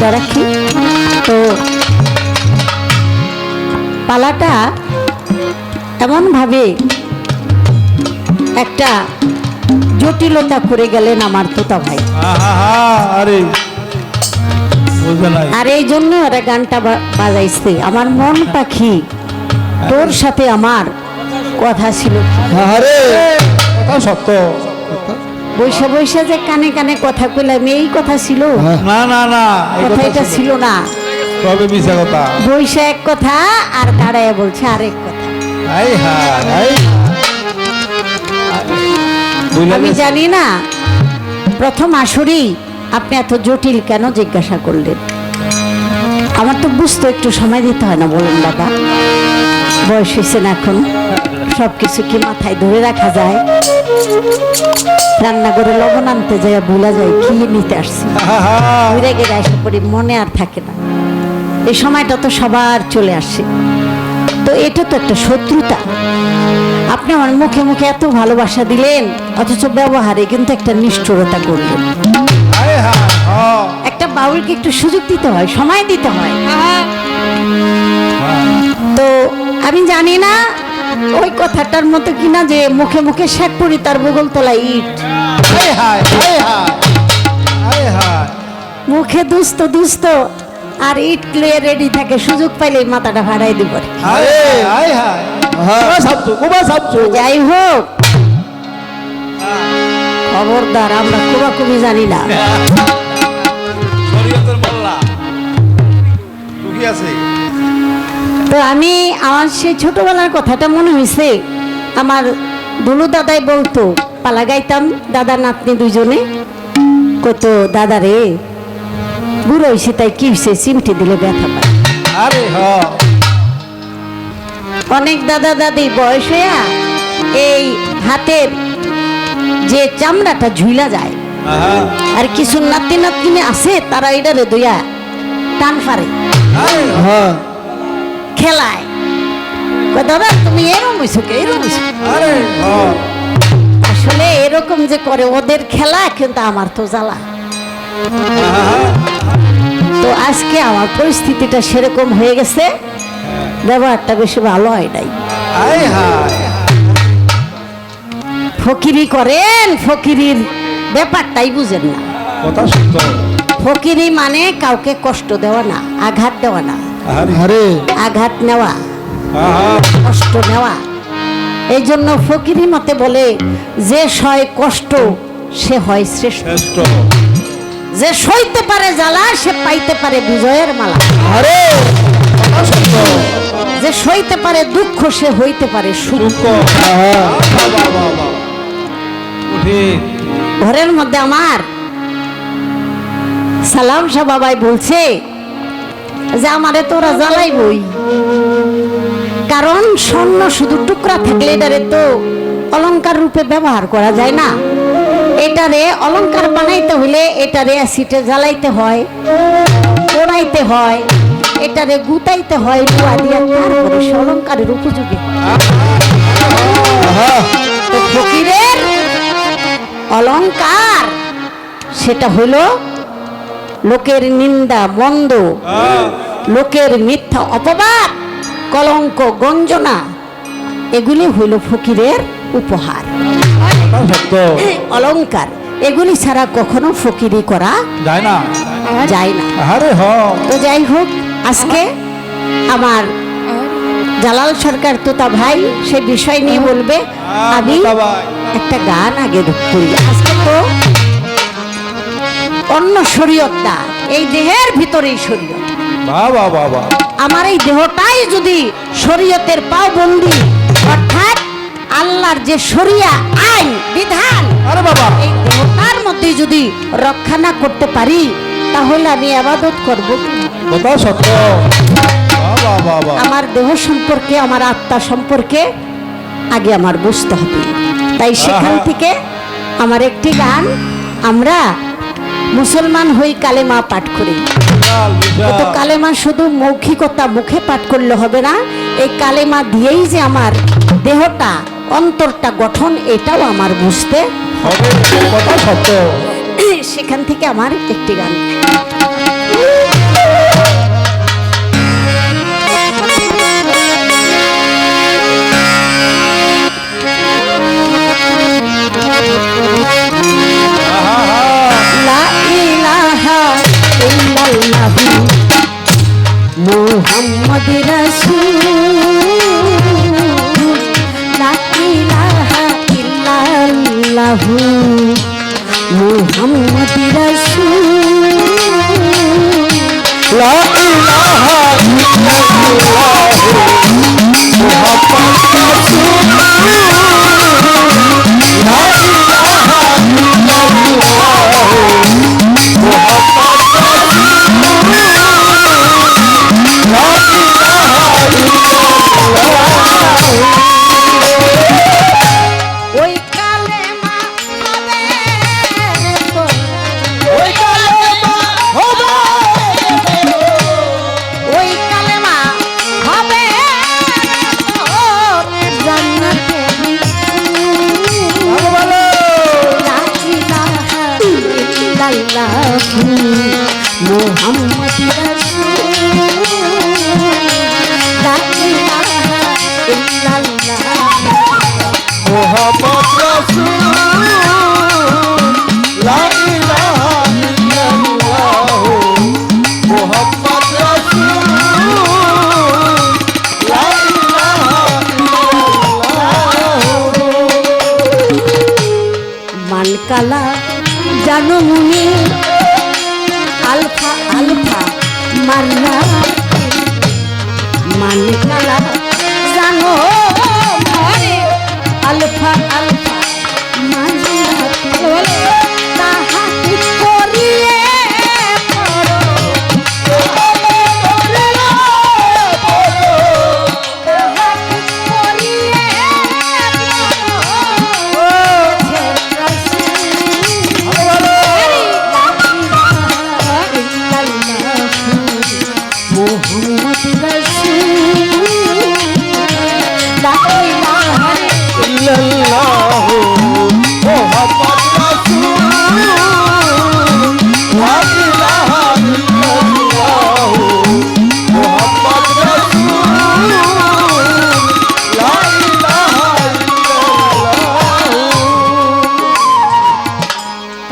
মুখটা রাখি। তো পালাটা এমনভাবে একটা জটিলতা করে গেলেন আমার তোতা ভাই। আরে এই জন্য ওরা গানটা বাজাইছে। আমার মন পাখি তোর সাথে আমার কথা ছিল। সত্য। বৈশা বৈশা যে কানে কানে কথা কইলাম এই কথা ছিল? না না না এই কথা এটা ছিল না। তবে মিশা কথা। বৈশা এক কথা আর দাঁড়ায় বলছে আরেক কথা। হাই আমি জানি না প্রথম আসরেই আপনি এত জটিল কেন জিজ্ঞাসা করলেন? আমার তো বুঝতে একটু সময় দিতে হয় না বলুন বাবা বয়স হয়েছে না এখন। সব কিছু কি মাথায় ধরে রাখা যায়? রান্না করে লবণ আনতে যায় ভুলা যায় কি নিতে আসছি? ঘুরে গেলে এসে পড়ি মনে আর থাকে না। এই সময়টা তো সবার চলে আসে। তো এটা তো একটা শত্রুতা। আপনি আমার মুখে মুখে এত ভালোবাসা দিলেন অথচ ব্যবহারে কিন্তু একটা নিষ্ঠুরতা করলেন। হ্যাঁ, একটা বাউলকে একটু সুযোগ দিতে হয় সময় দিতে হয়। হ্যাঁ। তো আমি জানি না ওই কথাটার মতো কিনা যে মুখে মুখে শেখ পড়ি তার বগল তোলা ইট। মুখে দুস্ত দুস্ত আর ইট ক্লিয়ার রেডি থাকে সুযোগ পাইলে মাথাটা ভাড়াই দিব। যাই হোক খবরদার আমরা কুবা কুবি জানি না। আছে? তো আমি আমার সেই ছোটবেলার কথাটা মনে হয়েছে আমার দুলু দাদাই বলতো পালা গাইতাম দাদা নাতনি দুজনে কত দাদা রে বুড়ো হয়েছে তাই কি হয়েছে চিমটি দিলে ব্যথা পায়। আরে হ। অনেক দাদা দাদি বয়স হইয়া এই হাতের যে চামড়াটা ঝুলা যায় আর কিছু নাতি নাতনি আছে তারা এটারে দইয়া টান পারে আরে হ্যাঁ খেলায়। দাদা তুমি এরম হইছো কে? এরম আসলে এরকম যে করে ওদের খেলা কিন্তু আমার তো জ্বালা। তো আজকে আমার পরিস্থিতিটা সেরকম হয়ে গেছে ব্যবহারটা বেশি ভালো হয় নাই। ফকিরি করেন ফকিরির ব্যাপারটাই বুঝেন না। ফকিরি মানে কাউকে কষ্ট দেওয়া না আঘাত দেওয়া না। আঘাত নেওয়া কষ্ট নেওয়া এই জন্য ফকিরি মতে বলে যে সয় কষ্ট সে হয় শ্রেষ্ঠ। যে সইতে পারে জ্বালা সে পাইতে পারে বিজয়ের মালা। আরে যে সইতে পারে দুঃখ সে হইতে পারে সুখ। ঘরের মধ্যে আমার সালাম শাহ বাবাই বলছে যে আমারে তোরা জ্বালাই বই কারণ স্বর্ণ শুধু টুকরা থাকলে এটারে তো অলংকার রূপে ব্যবহার করা যায় না। এটারে অলংকার বানাইতে হলে এটারে অ্যাসিডে জ্বালাইতে হয় পোড়াইতে হয় এটারে গুতাইতে হয় ধোয়া দিয়ে তারপরে সে অলংকারের উপযোগী হয়। ফকিরের অলঙ্কার সেটা হলো লোকের নিন্দা বন্ধ লোকের মিথ্যা অপবাদ কলঙ্ক গঞ্জনা এগুলি হইল ফকিরের উপহার। অলঙ্কার এগুলি ছাড়া কখনো ফকিরি করা যায় না। যায় না। তো যাই হোক আজকে আমার জালাল সরকার তোতা ভাই সে বিষয় নিয়ে বলবে আমি একটা গান আগে করি। আজকে তো অন্য শরীয়ত না এই দেহের ভিতরেই শরীয়ত। বাবা বাবা আমার এই দেহটাই যদি শরীয়তের পাও বন্দি অর্থাৎ আল্লাহর যে শরিয়া আইন বিধান আরে বাবা। এই দেহটার মধ্যে যদি রক্ষা না করতে পারি তাহলে আমি আবাদত করব কথা সত্য। আমার দেহ সম্পর্কে আমার আত্মা সম্পর্কে আগে আমার বুঝতে হবে। তাই সেখান থেকে আমার একটি গান আমরা মুসলমান হই কালেমা পাঠ করি। তো কালেমা শুধু মৌখিকতা মুখে পাঠ করলে হবে না এই কালেমা দিয়েই যে আমার দেহটা অন্তরটা গঠন এটাও আমার বুঝতে হবে কথা সত্য। সেখান থেকে আমার একটি গান। মোহাম্মদ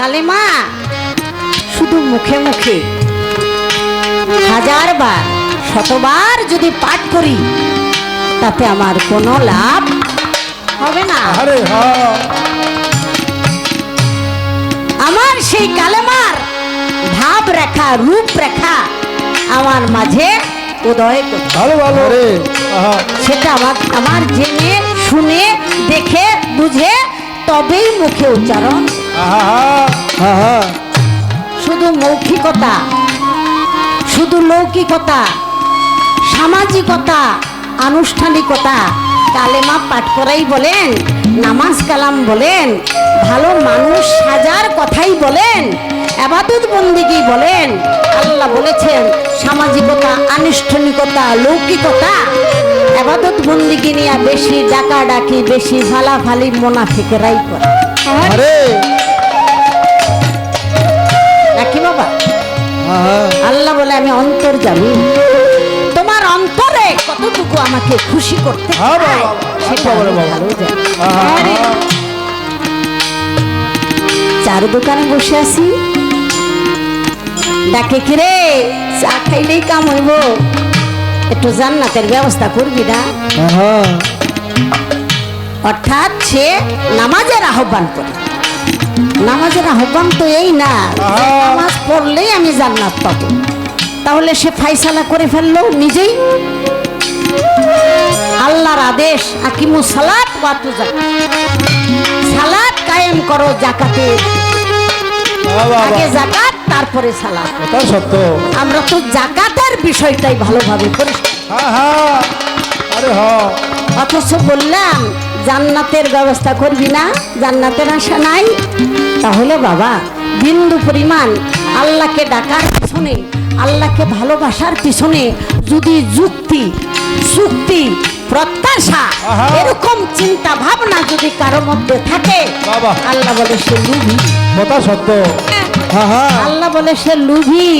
কালেমা। শুধু মুখে মুখে। হাজার বার শতবার যদি পাঠ করি তাতে আমার কোনো লাভ হবে না। আমার সেই কালেমার ভাব রেখা রূপ রেখা আমার মাঝে উদয় করতে ভালো ভালো। রে আহা। সেটা আমার আমার জেনে শুনে দেখে বুঝে তবেই মুখে উচ্চারণ শুধু মৌখিকতা, শুধু লৌকিকতা, সামাজিকতা, আনুষ্ঠানিকতা, কালেমা পাঠ করাই বলেন, নামাজ কালাম বলেন, ভালো মানুষ সাজার কথাই বলেন, আবাদত বন্দিগি বলেন, আল্লাহ বলেছেন, সামাজিকতা, আনুষ্ঠানিকতা, লৌকিকতা, আবাদত বন্দিগি নিয়ে বেশি ডাকা ডাকি বেশি ফালাফালি মোনাফিকেরাই করে। আল্লাহ বলে আমি অন্তর জানি। তোমার অন্তরে কতটুকু আমাকে খুশি করতে হ্যাঁ সেটা। ভালো জানি। চার দোকানে বসে আছি। ডাকে কিরে চা খাইলেই কাম হইব? একটু জান্নাতের ব্যবস্থা করবি না? অর্থাৎ সে নামাজের আহ্বান করে। নামাজের আহ্বান তো এই না নামাজ পড়লেই আমি জান্নাত পাবো। তাহলে সে ফাইসালা করে ফেলল নিজেই। আল্লাহর আদেশ আকিমু সালাত যাকাত সালাত কায়েম করো জাকাতে। আগে জাকাত তারপরে সালাত। এটা সত্য। আমরা তো জাকাতের বিষয়টাই ভালোভাবে হ্যাঁ হ্যাঁ হ্যাঁ অথচ বললাম জান্নাতের ব্যবস্থা করবি না? জান্নাতের আশা নাই? তাহলে বাবা বিন্দু পরিমাণ আল্লাহকে ডাকার পিছনে আল্লাহকে ভালোবাসার পিছনে যদি যুক্তি চুক্তি প্রত্যাশা। এরকম চিন্তা ভাবনা যদি কারও মধ্যে থাকে বাবা। আল্লাহ বলে সে লুভি। কথা সত্য। আল্লাহ বলে সে লুভি।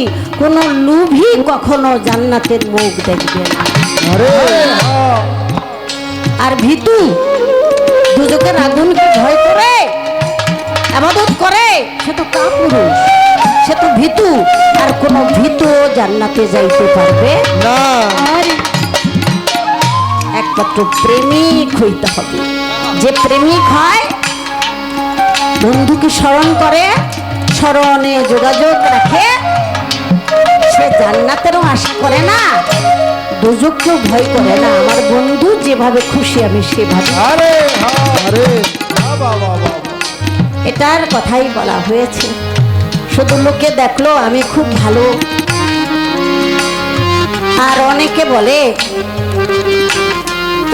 কোন লুভি কখনো জান্নাতের মুখ দেখবে না। আরে ভীতু দুজকের আগুনকে ভয় করে আবাদত করে। সে তো কাপুরুষ সে তো ভীতু আর কোনো ভীতু জান্নাতে যাইতে পারবে না। একমাত্র প্রেমিক হইতে হবে। যে প্রেমিক হয় বন্ধুকে স্মরণ করে স্মরণে যোগাযোগ রাখে সে জান্নাতেরও আশা করে না দুজককেও ভয় করে না। আমার বন্ধু যেভাবে খুশি আমি সেভাবে। এটার কথাই বলা হয়েছে। শুধু লোকে দেখল আমি খুব ভালো। আর অনেকে বলে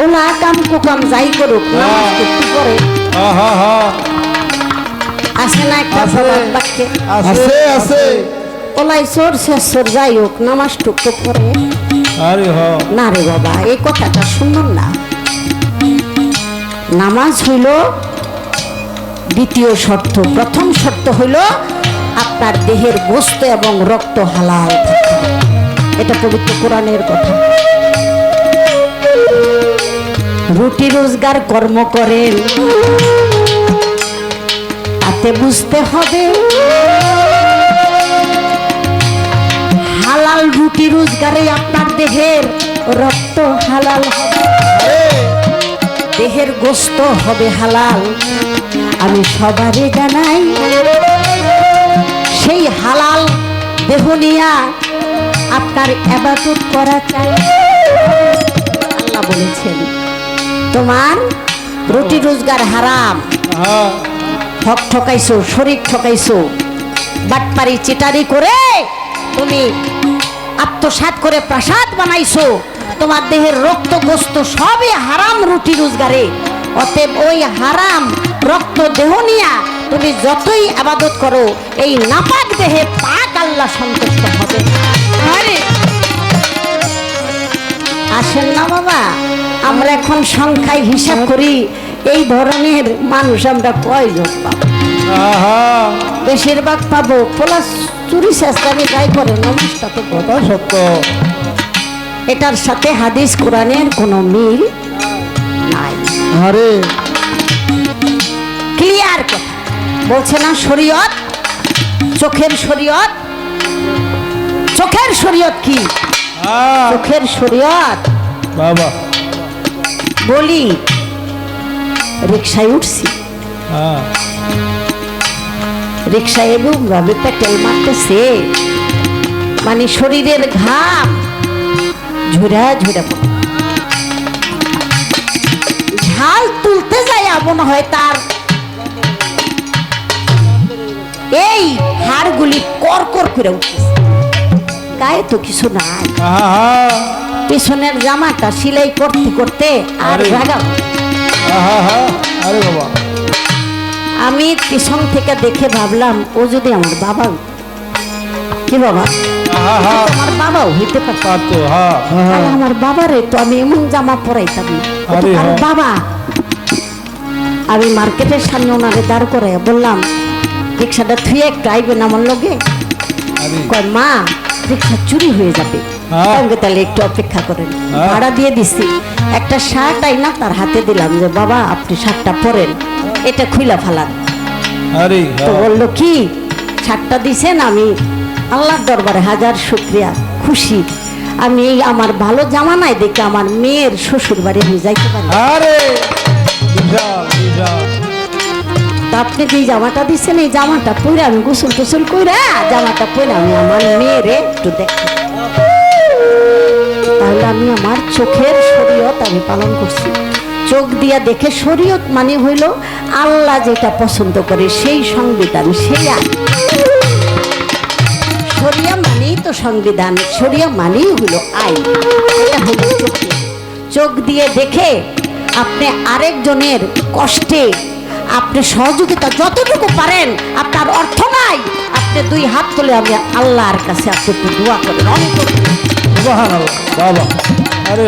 ওলা কাম কুকাম যাই করুক করে হ্যাঁ আসে না একটা আছে। বাক্যে। আছে আছে ওলাই চোর শেষর যাই হোক নামাজ টুকু করে না রে বাবা, এই কথাটা না। নামাজ হইল দ্বিতীয় শর্ত। প্রথম শর্ত হইল আপনার দেহের গোস্ত এবং রক্ত হালাল এটা পবিত্র কোরআনের কথা। রুটি রোজগার কর্ম করেন। তাতে বুঝতে হবে হালাল রুটি রোজগারে আপনার দেহের রক্ত হালাল হবে। দেহের গোস্ত হবে হালাল। আমি সবারই জানাই, সেই হালাল দেহ নিয়া আপনার এবাদত করা চাই। আল্লাহ বলেছেন, তোমার রুটি রোজগার হারাম। হক ঠকাইছো, শরীর ঠকাইছো, বাটপারি চিটারি করে তুমি আত্মসাত করে প্রাসাদ বানাইছো। তোমার দেহের রক্ত গোস্ত সবই হারাম রুটি রোজগারে। অতএব ওই হারাম রক্ত দেহ নিয়া তুমি যতই আবাদত করো এই নাপাক দেহে পাক আল্লাহ সন্তুষ্ট হবে। আসেন না বাবা আমরা এখন সংখ্যায় হিসাব করি। এই ধরনের মানুষ আমরা কয়জন পাবো? বেশিরভাগ পাবো প্লাস চুরি চেষ্টানি যাই করে নমস্কার তো। কথা সত্য। এটার সাথে হাদিস কোরআনের কোনো মিল নাই। আরে। ক্লিয়ার কথা। বলছে না শরীয়ত? চোখের শরীয়ত? চোখের শরীয়ত কি? চোখের শরীয়ত? বাবা। বলি। রিক্সায় উঠছি। হ্যাঁ। রিক্সায় এবং ভাবে পেট্রোল মারতেছে। মানে শরীরের ঘাম। ঝুরা ঝুরা ঝাল তুলতে যায় এমন হয় তার। এই হাড়গুলি কর কর করে উঠতেছে। গায়ে তো কিছু নাই। পেছনের জামাটা সেলাই করতে করতে আর আরে। আমি পিছন থেকে দেখে ভাবলাম ও যদি আমার বাবা কি বাবা? আমার বাবাও হইতে পারত আমার বাবারে তো আমি এমন জামা পরাইতাম না। হ্যাঁ। বাবা। আমি মার্কেটের সামনে ওনারে দাঁড় করে বললাম রিক্সাটা থুয়ে একটু আইবেন আমার কয় মা রিক্সা চুরি হয়ে যাবে। সঙ্গে তাহলে একটু অপেক্ষা করেন। হ্যাঁ। ভাড়া দিয়ে দিছি। একটা শার্ট আইনা তার হাতে দিলাম যে বাবা আপনি শার্টটা পরেন। এটা খুইলা ফালান। আরে তো হ্যাঁ। বলল কি? ছাড়টা দিছেন আমি? আল্লাহর দরবারে হাজার শুক্রিয়া খুশি। আমি এই আমার ভালো জামা নাই দেখে আমার মেয়ের শ্বশুর বাড়ি আমি যাইতে পারি। আরে! আপনি যে জামাটা দিচ্ছেন এই জামাটা পরে আমি গোসল টোসল কইরা জামাটা পরে আমি আমার মেয়েরে একটু দেখতে তাহলে আমি আমার চোখের শরীয়ত আমি পালন করছি। চোখ দিয়া দেখে শরীয়ত মানে হইল, আল্লাহ যেটা পছন্দ করে সেই সংবিধান, সেই শরিয়া মানেই তো সংবিধান, শরিয়া মানেই হলো আইন। এটা হলো চোখে দিয়ে। দেখে আপনি আরেকজনের কষ্টে, আপনি সহযোগিতা যতটুকু পারেন, আপনার অর্থ নাই। আপনি দুই হাত তুলে আমি আল্লাহর কাছে আপনি একটু দোয়া করেন। সুবহানাল্লাহ বাবা আরে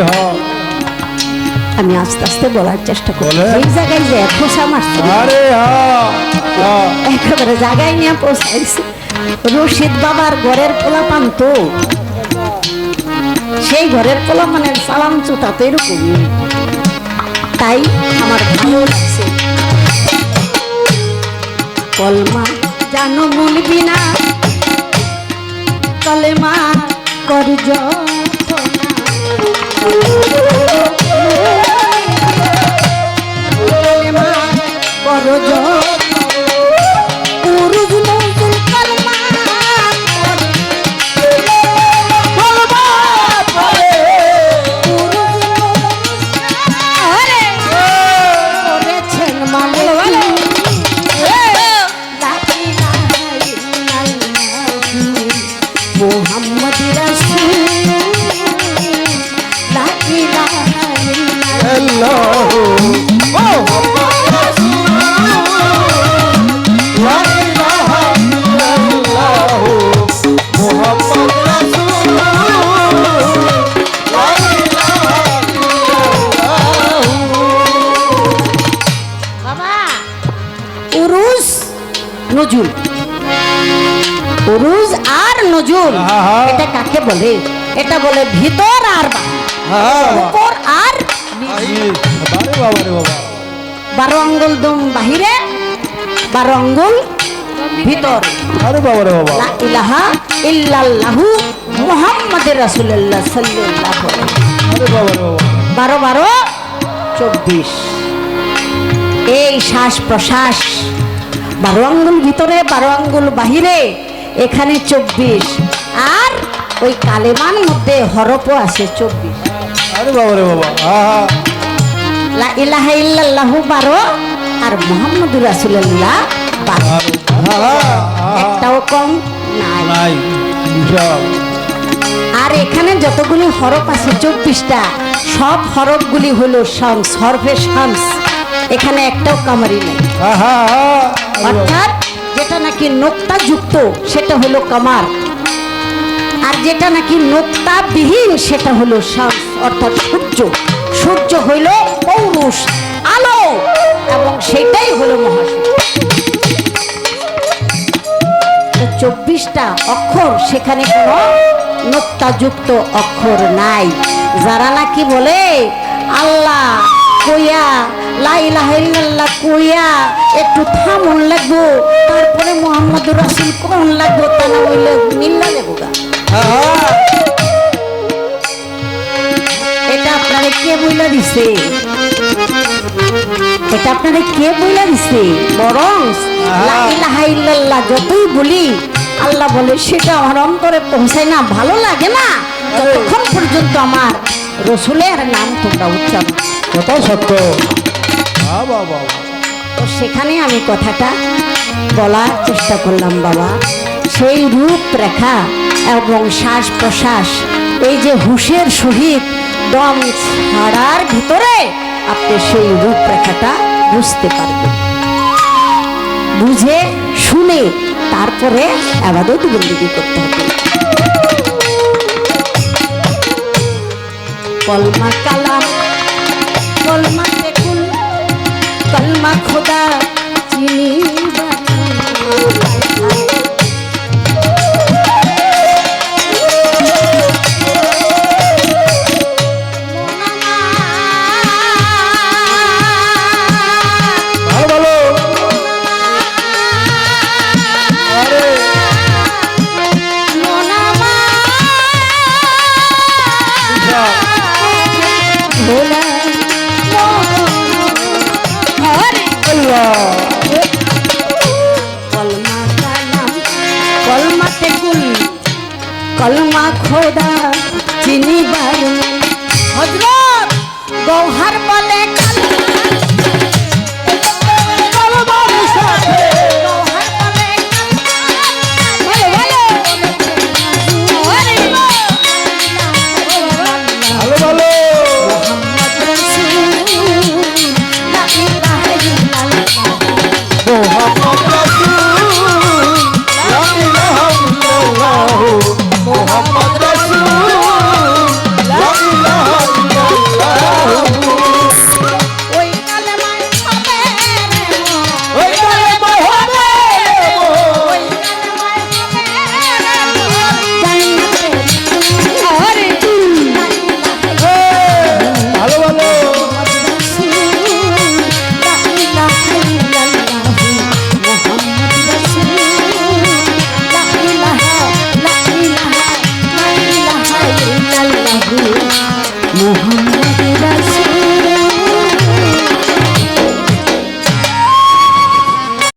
আমি আস্তে আস্তে বলার চেষ্টা করি। এই জায়গায় যে খোসা মারছি আরে একেবারে জায়গায় নিয়ে পৌঁছাইছি রশিদ বাবার ঘরের পোলাপান তো। সেই ঘরের পোলাপানের সালাম চুতা তো এরকমই তাই আমার ভালো লাগছে। কলমা জানো মন বিনা কলেমা কর বলে এটা বলে ভিতর আর বাহির। উপর আর বারো আঙ্গুল দম বাহিরে বারো আঙ্গুল ভিতর। আরে বাবা রে বাবা। লা ইলাহা ইল্লাল্লাহু মুহাম্মাদুর রাসূলুল্লাহ সাল্লাল্লাহু আলাইহি আরে বাবা রে বাবা। বারো বারো চব্বিশ। এই শ্বাস প্রশ্বাস বারো আঙ্গুল ভিতরে বারো আঙ্গুল বাহিরে এখানে চব্বিশ। আর ওই কালেমান মধ্যে হরফও আছে চব্বিশ। আরে বাবা রে বাবা লা ইলাহা ইল্লাল্লাহু বারো আর মোহাম্মদুর বারো। আহা একটাও কম নাই। আর এখানে যতগুলি হরফ আছে চব্বিশটা সব হরফগুলি হলো শামস হরফে শামস। এখানে একটাও কামারি নেই। অর্থাৎ যেটা নাকি নোক্তা যুক্ত সেটা হলো কামার। আর যেটা নাকি নোক্তা বিহীন সেটা হলো শামস, অর্থাৎ সূর্য। সূর্য হইল পৌরুষ, আলো, এবং সেটাই হলো মহাসূর্য চব্বিশটা অক্ষর, সেখানে কোনো নোক্তাযুক্ত অক্ষর নাই। যারা নাকি বলে, আল্লাহ, কইয়া লাইলাহিল্লাহ কইয়া, একটু থামন লাগবো, তারপরে মোহাম্মদুর রাসুল কোন লাগবো, তা না হইলে মিল্লা লেবো এটা আপনারে কে বইলা দিছে? এটা আপনারে কে বইলা দিছে? বরং যতই বলি আল্লাহ বলে সেটা আমার অন্তরে পৌঁছায় না ভালো লাগে না। যতক্ষণ পর্যন্ত আমার রসুলের নাম তোমরা উচ্চারণ কথা সত্য। তো সেখানে আমি কথাটা বলার চেষ্টা করলাম, বাবা। সেই রূপরেখা এবং শ্বাস প্রশ্বাস, এই যে হুশের সহিত দম ছাড়ার ভিতরে আপনি সেই রূপরেখাটা বুঝতে পারবেন। বুঝে, শুনে, তারপরে আবাদত বন্দিগি করতে হবে। কলমা কালাম, কলমা তেকুল কলমা খোদা চিনি কলমা কালাম কলমা তেকুল কলমা খোদা চিনি বারু হজরত গৌহার বলে